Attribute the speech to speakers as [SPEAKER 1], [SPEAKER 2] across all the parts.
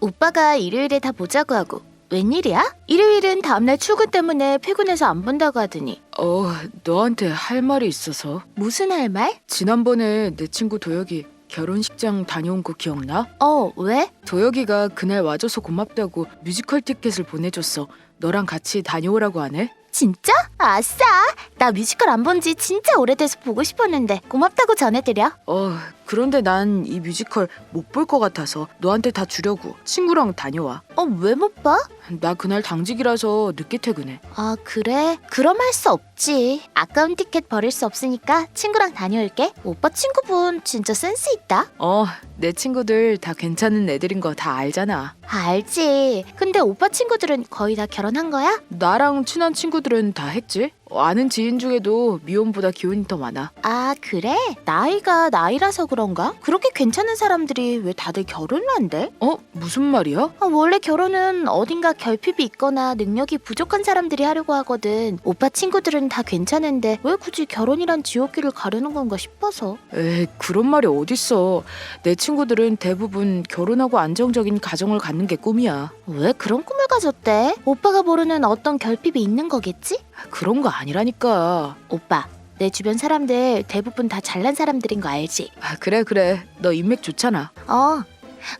[SPEAKER 1] 오빠가 일요일에 다 보자고 하고 웬일이야? 일요일은 다음날 출근 때문에 피곤해서 안 본다고 하더니
[SPEAKER 2] 어, 너한테 할 말이 있어서.
[SPEAKER 1] 무슨 할 말?
[SPEAKER 2] 지난번에 내 친구 도혁이 결혼식장 다녀온 거 기억나?
[SPEAKER 1] 어, 왜?
[SPEAKER 2] 도혁이가 그날 와줘서 고맙다고 뮤지컬 티켓을 보내줬어. 너랑 같이 다녀오라고 하네?
[SPEAKER 1] 진짜? 아싸! 나 뮤지컬 안 본 지 진짜 오래돼서 보고 싶었는데 고맙다고 전해드려.
[SPEAKER 2] 어, 그런데 난 이 뮤지컬 못 볼 것 같아서 너한테 다 주려고 친구랑 다녀와.
[SPEAKER 1] 어, 왜 못 봐?
[SPEAKER 2] 나 그날 당직이라서 늦게 퇴근해.
[SPEAKER 1] 아, 그래? 그럼 할 수 없지. 아까운 티켓 버릴 수 없으니까 친구랑 다녀올게. 오빠 친구분 진짜 센스 있다.
[SPEAKER 2] 어, 내 친구들 다 괜찮은 애들인 거 다 알잖아.
[SPEAKER 1] 알지. 근데 오빠 친구들은 거의 다 결혼한 거야?
[SPEAKER 2] 나랑 친한 친구 들은 다 했지? 어, 아는 지인 중에도 미혼보다 기혼이 더 많아.
[SPEAKER 1] 아, 그래? 나이가 나이라서 그런가? 그렇게 괜찮은 사람들이 왜 다들 결혼을 한대?
[SPEAKER 2] 어? 무슨 말이야?
[SPEAKER 1] 아, 원래 결혼은 어딘가 결핍이 있거나 능력이 부족한 사람들이 하려고 하거든. 오빠 친구들은 다 괜찮은데 왜 굳이 결혼이란 지옥길을 가려는 건가 싶어서.
[SPEAKER 2] 에이, 그런 말이 어딨어. 내 친구들은 대부분 결혼하고 안정적인 가정을 갖는 게 꿈이야.
[SPEAKER 1] 왜 그런 꿈을 가졌대? 오빠가 모르는 어떤 결핍이 있는 거겠지?
[SPEAKER 2] 그런 거 아니라니까.
[SPEAKER 1] 오빠, 내 주변 사람들 대부분 다 잘난 사람들인 거 알지?
[SPEAKER 2] 아, 그래, 그래. 너 인맥 좋잖아.
[SPEAKER 1] 어.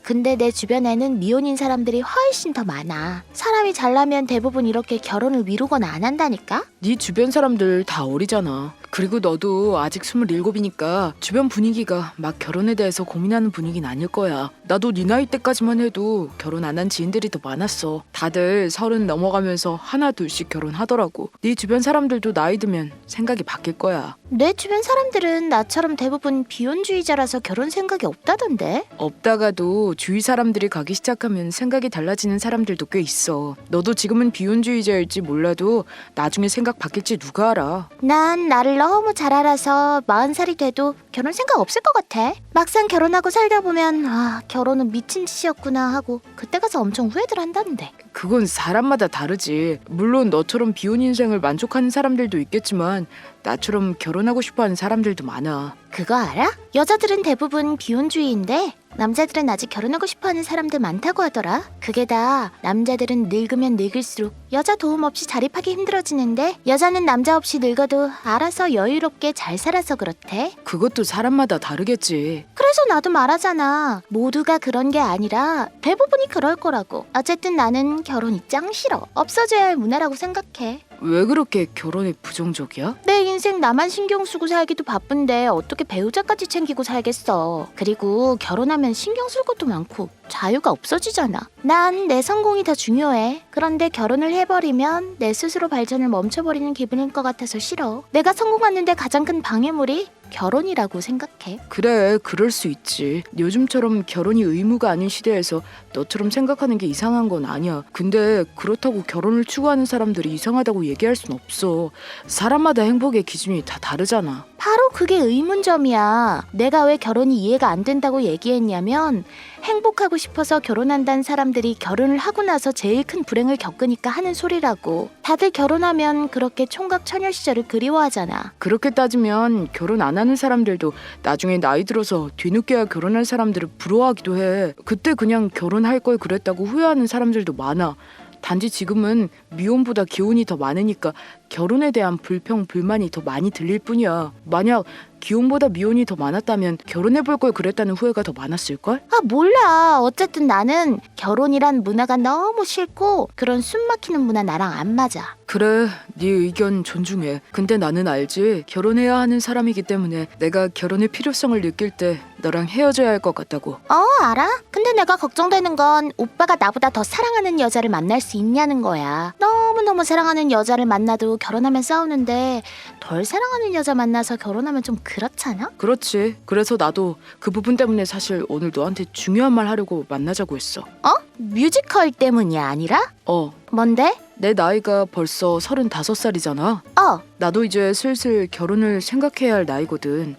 [SPEAKER 1] 근데 내 주변에는 미혼인 사람들이 훨씬 더 많아. 사람이 잘나면 대부분 이렇게 결혼을 미루거나 안 한다니까?
[SPEAKER 2] 네 주변 사람들 다 어리잖아. 그리고 너도 아직 27이니까 주변 분위기가 막 결혼에 대해서 고민하는 분위기는 아닐 거야. 나도 네 나이 때까지만 해도 결혼 안 한 지인들이 더 많았어. 다들 서른 넘어가면서 하나 둘씩 결혼하더라고. 네 주변 사람들도 나이 들면 생각이 바뀔 거야.
[SPEAKER 1] 내 주변 사람들은 나처럼 대부분 비혼주의자라서 결혼 생각이 없다던데?
[SPEAKER 2] 없다가도 주위 사람들이 가기 시작하면 생각이 달라지는 사람들도 꽤 있어. 너도 지금은 비혼주의자일지 몰라도 나중에 생각 바뀔지 누가 알아.
[SPEAKER 1] 난 나를 너무 잘 알아서 마흔 살이 돼도 결혼 생각 없을 것 같아. 막상 결혼하고 살다 보면 아 결혼은 미친 짓이었구나 하고 그때 가서 엄청 후회들 한다는데.
[SPEAKER 2] 그건 사람마다 다르지. 물론 너처럼 비혼 인생을 만족하는 사람들도 있겠지만 나처럼 결혼하고 싶어 하는 사람들도 많아.
[SPEAKER 1] 그거 알아? 여자들은 대부분 비혼주의인데 남자들은 아직 결혼하고 싶어하는 사람들 많다고 하더라. 그게 다 남자들은 늙으면 늙을수록 여자 도움 없이 자립하기 힘들어지는데 여자는 남자 없이 늙어도 알아서 여유롭게 잘 살아서 그렇대.
[SPEAKER 2] 그것도 사람마다 다르겠지.
[SPEAKER 1] 그래서 나도 말하잖아. 모두가 그런 게 아니라 대부분이 그럴 거라고. 어쨌든 나는 결혼이 짱 싫어. 없어져야 할 문화라고 생각해.
[SPEAKER 2] 왜 그렇게 결혼에 부정적이야?
[SPEAKER 1] 내 인생 나만 신경 쓰고 살기도 바쁜데 어떻게 배우자까지 챙기고 살겠어. 그리고 결혼하면 신경 쓸 것도 많고 자유가 없어지잖아. 난 내 성공이 더 중요해. 그런데 결혼을 해버리면 내 스스로 발전을 멈춰버리는 기분일 것 같아서 싫어. 내가 성공하는데 가장 큰 방해물이 결혼이라고 생각해.
[SPEAKER 2] 그래, 그럴 수 있지. 요즘처럼 결혼이 의무가 아닌 시대에서 너처럼 생각하는 게 이상한 건 아니야. 근데 그렇다고 결혼을 추구하는 사람들이 이상하다고 얘기할 순 없어. 사람마다 행복의 기준이 다 다르잖아.
[SPEAKER 1] 바로 그게 의문점이야. 내가 왜 결혼이 이해가 안 된다고 얘기했냐면 행복하고 싶어서 결혼한다는 사람들이 결혼을 하고 나서 제일 큰 불행을 겪으니까 하는 소리라고. 다들 결혼하면 그렇게 총각 처녀 시절을 그리워하잖아.
[SPEAKER 2] 그렇게 따지면 결혼 안 하는 사람들도 나중에 나이 들어서 뒤늦게야 결혼할 사람들을 부러워하기도 해. 그때 그냥 결혼할 걸 그랬다고 후회하는 사람들도 많아. 단지 지금은 미혼보다 기혼이 더 많으니까 결혼에 대한 불평, 불만이 더 많이 들릴 뿐이야. 만약 기혼보다 미혼이 더 많았다면 결혼해 볼 걸 그랬다는 후회가 더 많았을 걸?
[SPEAKER 1] 아, 몰라. 어쨌든 나는 결혼이란 문화가 너무 싫고 그런 숨 막히는 문화 나랑 안 맞아.
[SPEAKER 2] 그래, 네 의견 존중해. 근데 나는 알지. 결혼해야 하는 사람이기 때문에 내가 결혼의 필요성을 느낄 때 너랑 헤어져야 할 것 같다고.
[SPEAKER 1] 어, 알아? 근데 내가 걱정되는 건 오빠가 나보다 더 사랑하는 여자를 만날 수 있냐는 거야. 너무너무 사랑하는 여자를 만나도 결혼하면 싸우는데 덜 사랑하는 여자 만나서 결혼하면 좀 그렇잖아?
[SPEAKER 2] 그렇지. 그래서 나도 그 부분 때문에 사실 오늘 너한테 중요한 말 하려고 만나자고 했어.
[SPEAKER 1] 어? 뮤지컬 때문이 아니라?
[SPEAKER 2] 어,
[SPEAKER 1] 뭔데?
[SPEAKER 2] 내 나이가 벌써 서른다섯 살이잖아.
[SPEAKER 1] 어,
[SPEAKER 2] 나도 이제 슬슬 결혼을 생각해야 할 나이거든.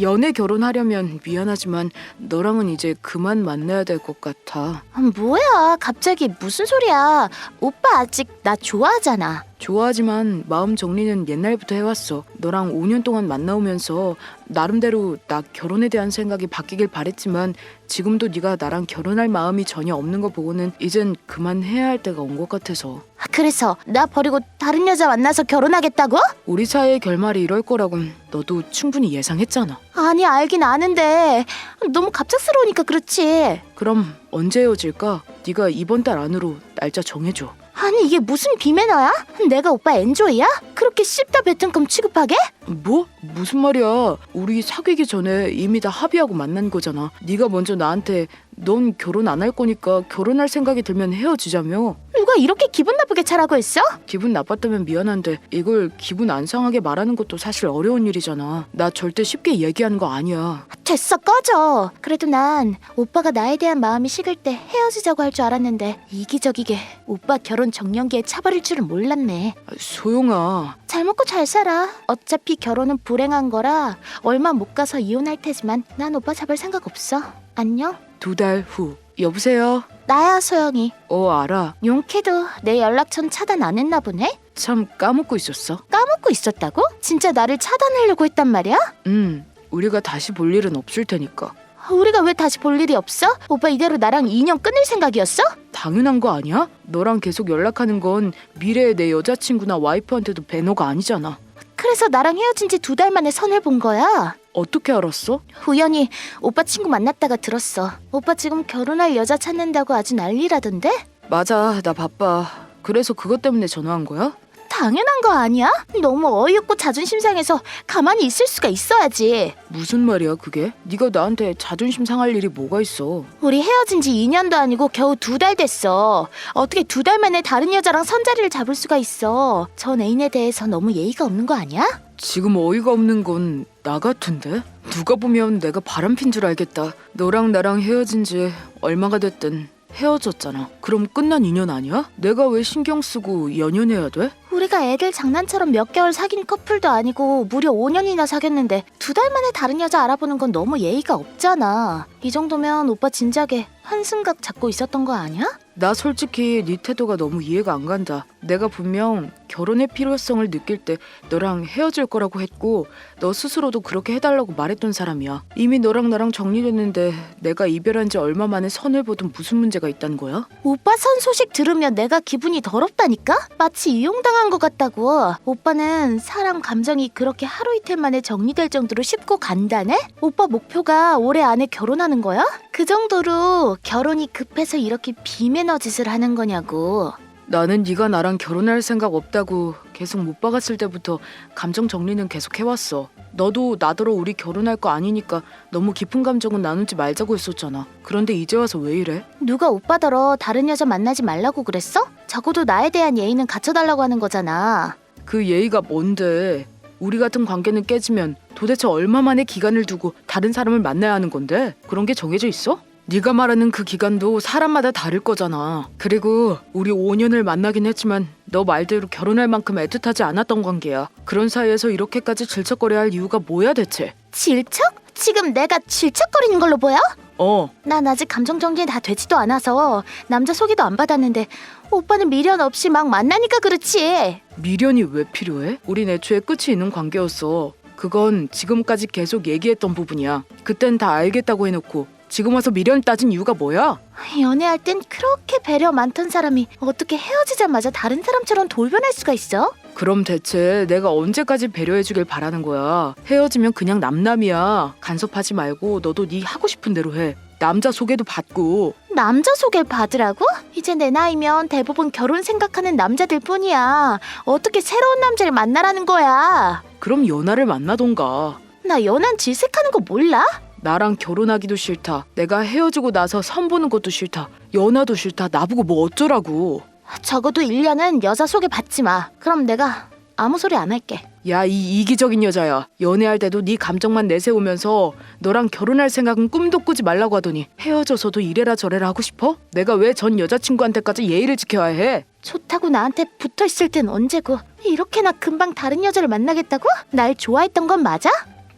[SPEAKER 2] 연애 결혼하려면 미안하지만 너랑은 이제 그만 만나야 될 것 같아.
[SPEAKER 1] 아, 뭐야 갑자기 무슨 소리야 오빠 아직 나 좋아하잖아
[SPEAKER 2] 좋아하지만 마음 정리는 옛날부터 해왔어. 너랑 5년 동안 만나오면서 나름대로 나 결혼에 대한 생각이 바뀌길 바랬지만 지금도 네가 나랑 결혼할 마음이 전혀 없는 거 보고는 이젠 그만해야 할 때가 온 것 같아서
[SPEAKER 1] 아, 그래서 나 버리고 다른 여자 만나서 결혼하겠다고?
[SPEAKER 2] 우리 사이의 결말이 이럴 거라곤 너도 충분히 예상했잖아.
[SPEAKER 1] 아니 알긴 아는데 너무 갑작스러우니까 그렇지
[SPEAKER 2] 그럼 언제 헤어질까? 네가 이번 달 안으로 날짜 정해줘.
[SPEAKER 1] 아니 이게 무슨 비매너야? 내가 오빠 엔조이야? 그렇게 씹다 뱉은 껌 취급하게?
[SPEAKER 2] 뭐? 무슨 말이야? 우리 사귀기 전에 이미 다 합의하고 만난 거잖아. 네가 먼저 나한테 넌 결혼 안 할 거니까 결혼할 생각이 들면 헤어지자며.
[SPEAKER 1] 누가 이렇게 기분 나쁘게 차라고 했어?
[SPEAKER 2] 기분 나빴다면 미안한데 이걸 기분 안 상하게 말하는 것도 사실 어려운 일이잖아. 나 절대 쉽게 얘기하는 거 아니야.
[SPEAKER 1] 됐어 꺼져 그래도 난 오빠가 나에 대한 마음이 식을 때 헤어지자고 할 줄 알았는데 이기적이게 오빠 결혼 정년기에 차버릴 줄은 몰랐네
[SPEAKER 2] 아, 소영아.
[SPEAKER 1] 잘 먹고 잘 살아 어차피 결혼은 불행한 거라 얼마 못 가서 이혼할 테지만 난 오빠 잡을 생각 없어 안녕
[SPEAKER 2] 두 달 후. 여보세요?
[SPEAKER 1] 나야 소영이
[SPEAKER 2] 어 알아.
[SPEAKER 1] 용케도 내 연락처는 차단 안 했나 보네
[SPEAKER 2] 참 까먹고 있었어.
[SPEAKER 1] 까먹고 있었다고? 진짜 나를 차단하려고 했단 말이야?
[SPEAKER 2] 음. 우리가 다시 볼 일은 없을 테니까.
[SPEAKER 1] 우리가 왜 다시 볼 일이 없어? 오빠 이대로 나랑 인연 끊을 생각이었어?
[SPEAKER 2] 당연한 거 아니야? 너랑 계속 연락하는 건 미래의 내 여자친구나 와이프한테도 배너가 아니잖아.
[SPEAKER 1] 그래서 나랑 헤어진 지 두 달 만에 선을 본 거야.
[SPEAKER 2] 어떻게 알았어?
[SPEAKER 1] 우연히 오빠 친구 만났다가 들었어. 오빠 지금 결혼할 여자 찾는다고 아주 난리라던데?
[SPEAKER 2] 맞아, 나 바빠. 그래서 그것 때문에 전화한 거야?
[SPEAKER 1] 당연한 거 아니야? 너무 어이없고 자존심 상해서 가만히 있을 수가 있어야지.
[SPEAKER 2] 무슨 말이야, 그게? 네가 나한테 자존심 상할 일이 뭐가 있어?
[SPEAKER 1] 우리 헤어진 지 2년도 아니고 겨우 두 달 됐어. 어떻게 두 달 만에 다른 여자랑 선자리를 잡을 수가 있어. 전 애인에 대해서 너무 예의가 없는 거 아니야?
[SPEAKER 2] 지금 어이가 없는 건 나 같은데? 누가 보면 내가 바람핀 줄 알겠다. 너랑 나랑 헤어진 지 얼마가 됐든 헤어졌잖아. 그럼 끝난 인연 아니야? 내가 왜 신경 쓰고 연연해야 돼?
[SPEAKER 1] 우리가 애들 장난처럼 몇 개월 사귄 커플도 아니고 무려 5년이나 사귀었는데 두 달 만에 다른 여자 알아보는 건 너무 예의가 없잖아. 이 정도면 오빠 진작에 한숨각 잡고 있었던 거 아니야?
[SPEAKER 2] 나 솔직히 네 태도가 너무 이해가 안 간다. 내가 분명 결혼의 필요성을 느낄 때 너랑 헤어질 거라고 했고 너 스스로도 그렇게 해달라고 말했던 사람이야. 이미 너랑 나랑 정리됐는데 내가 이별한 지 얼마 만에 선을 보든 무슨 문제가 있다는 거야?
[SPEAKER 1] 오빠 선 소식 들으면 내가 기분이 더럽다니까? 마치 이용당한 것 같다고. 오빠는 사람 감정이 그렇게 하루 이틀 만에 정리될 정도로 쉽고 간단해? 오빠 목표가 올해 안에 결혼하는 거야? 그 정도로 결혼이 급해서 이렇게 비매너 짓을 하는 거냐고.
[SPEAKER 2] 나는 네가 나랑 결혼할 생각 없다고 계속 못 박았을 때부터 감정 정리는 계속 해왔어. 너도 나더러 우리 결혼할 거 아니니까 너무 깊은 감정은 나누지 말자고 했었잖아. 그런데 이제 와서 왜 이래?
[SPEAKER 1] 누가 오빠더러 다른 여자 만나지 말라고 그랬어? 적어도 나에 대한 예의는 갖춰달라고 하는 거잖아.
[SPEAKER 2] 그 예의가 뭔데? 우리 같은 관계는 깨지면 도대체 얼마 만의 기간을 두고 다른 사람을 만나야 하는 건데? 그런 게 정해져 있어? 네가 말하는 그 기간도 사람마다 다를 거잖아. 그리고 우리 5년을 만나긴 했지만 너 말대로 결혼할 만큼 애틋하지 않았던 관계야. 그런 사이에서 이렇게까지 질척거려야 할 이유가 뭐야 대체?
[SPEAKER 1] 질척? 지금 내가 질척거리는 걸로 보여?
[SPEAKER 2] 어,
[SPEAKER 1] 난 아직 감정 정리 다 되지도 않아서 남자 소개도 안 받았는데 오빠는 미련 없이 막 만나니까 그렇지.
[SPEAKER 2] 미련이 왜 필요해? 우린 애초에 끝이 있는 관계였어. 그건 지금까지 계속 얘기했던 부분이야. 그땐 다 알겠다고 해놓고 지금 와서 미련 따진 이유가 뭐야?
[SPEAKER 1] 연애할 땐 그렇게 배려 많던 사람이 어떻게 헤어지자마자 다른 사람처럼 돌변할 수가 있어?
[SPEAKER 2] 그럼 대체 내가 언제까지 배려해주길 바라는 거야? 헤어지면 그냥 남남이야. 간섭하지 말고 너도 네 하고 싶은 대로 해. 남자 소개도 받고.
[SPEAKER 1] 남자 소개를 받으라고? 이제 내 나이면 대부분 결혼 생각하는 남자들 뿐이야. 어떻게 새로운 남자를 만나라는 거야?
[SPEAKER 2] 그럼 연하를 만나던가.
[SPEAKER 1] 나 연한 질색하는 거 몰라?
[SPEAKER 2] 나랑 결혼하기도 싫다. 내가 헤어지고 나서 선보는 것도 싫다. 연하도 싫다. 나보고 뭐 어쩌라고.
[SPEAKER 1] 적어도 1년은 여자 소개 받지 마. 그럼 내가 아무 소리 안 할게.
[SPEAKER 2] 야, 이 이기적인 여자야. 연애할 때도 네 감정만 내세우면서 너랑 결혼할 생각은 꿈도 꾸지 말라고 하더니 헤어져서도 이래라 저래라 하고 싶어? 내가 왜 전 여자친구한테까지 예의를 지켜야 해?
[SPEAKER 1] 좋다고 나한테 붙어 있을 땐 언제고 이렇게나 금방 다른 여자를 만나겠다고? 날 좋아했던 건 맞아?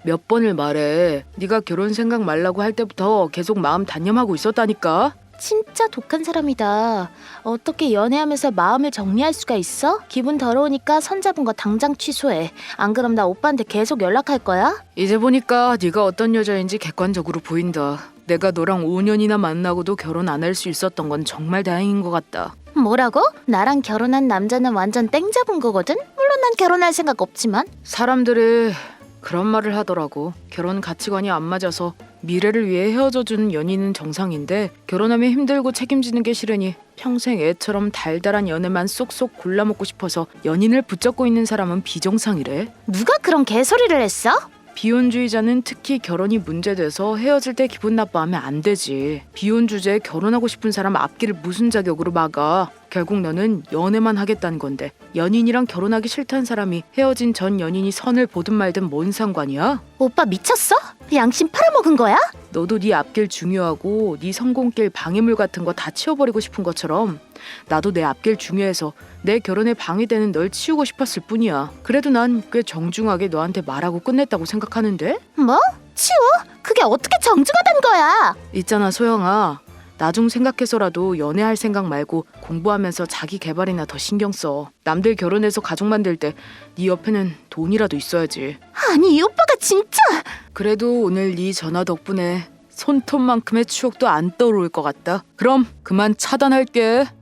[SPEAKER 2] 몇 번을 말해. 네가 결혼 생각 말라고 할 때부터 계속 마음 단념하고 있었다니까.
[SPEAKER 1] 진짜 독한 사람이다. 어떻게 연애하면서 마음을 정리할 수가 있어? 기분 더러우니까 손잡은 거 당장 취소해. 안 그럼 나 오빠한테 계속 연락할 거야?
[SPEAKER 2] 이제 보니까 네가 어떤 여자인지 객관적으로 보인다. 내가 너랑 5년이나 만나고도 결혼 안 할 수 있었던 건 정말 다행인 것 같다.
[SPEAKER 1] 뭐라고? 나랑 결혼한 남자는 완전 땡 잡은 거거든? 물론 난 결혼할 생각 없지만.
[SPEAKER 2] 사람들이 그런 말을 하더라고. 결혼 가치관이 안 맞아서 미래를 위해 헤어져주는 연인은 정상인데 결혼하면 힘들고 책임지는 게 싫으니 평생 애처럼 달달한 연애만 쏙쏙 골라먹고 싶어서 연인을 붙잡고 있는 사람은 비정상이래.
[SPEAKER 1] 누가 그런 개소리를 했어?
[SPEAKER 2] 비혼주의자는 특히 결혼이 문제돼서 헤어질 때 기분 나빠하면 안 되지. 비혼 주제에 결혼하고 싶은 사람 앞길을 무슨 자격으로 막아? 결국 너는 연애만 하겠다는 건데 연인이랑 결혼하기 싫다는 사람이 헤어진 전 연인이 선을 보든 말든 뭔 상관이야?
[SPEAKER 1] 오빠 미쳤어? 양심 팔아먹은 거야?
[SPEAKER 2] 너도 네 앞길 중요하고 네 성공길 방해물 같은 거 다 치워버리고 싶은 것처럼 나도 내 앞길 중요해서 내 결혼에 방해되는 널 치우고 싶었을 뿐이야. 그래도 난 꽤 정중하게 너한테 말하고 끝냈다고 생각하는데?
[SPEAKER 1] 뭐? 치워? 그게 어떻게 정중하단 거야?
[SPEAKER 2] 있잖아 소영아 나중 생각해서라도 연애할 생각 말고 공부하면서 자기 개발이나 더 신경 써. 남들 결혼해서 가족 만들 때 네 옆에는 돈이라도 있어야지.
[SPEAKER 1] 아니 이 오빠가 진짜!
[SPEAKER 2] 그래도 오늘 네 전화 덕분에 손톱만큼의 추억도 안 떠오를 것 같다. 그럼 그만 차단할게